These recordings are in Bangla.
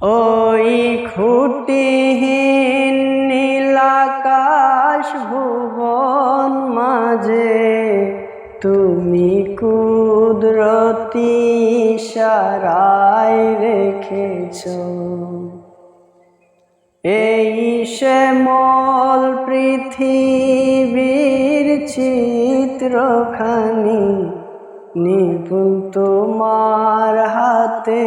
ওই খুঁটিহীন নীলাকাশ ভুবন মাঝে তুমি কুদরতি সারায় রেখেছ। এই শ্যামল পৃথিবীর চিত্রখানি নিপুণ তোমার হাতে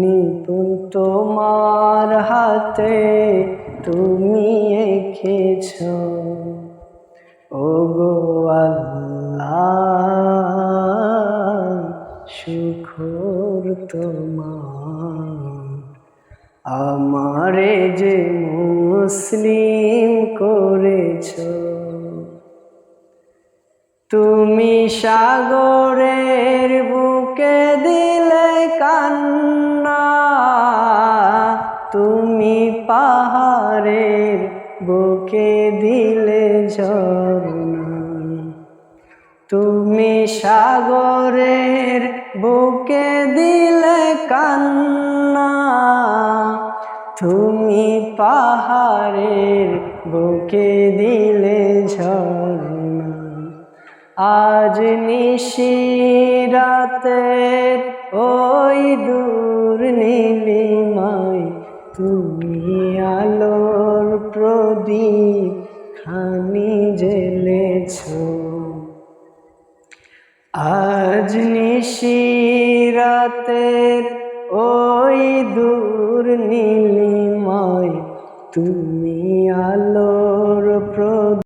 নিপুণ তোমার হাতে তুমি এঁকেছ। ও গো শুখর তোমার। আমারে যে মুসলিম করেছ, তুমি সাগরের বুকে দিলে কান্না তুমি পাহাড়ের বুকে দিলে ঝর্ণা তুমি সাগরের বুকে দিলে কান্না। তুমি পাহাড়ের বুকে দিলে ঝর্ণা আজ নিশিরাতের ওই দূর নীলিমায় তুমি আলোর প্রদীপ খানি জেলেছ আজ নিশি রাতের ওই দূর নীলিমায় তুমি আলো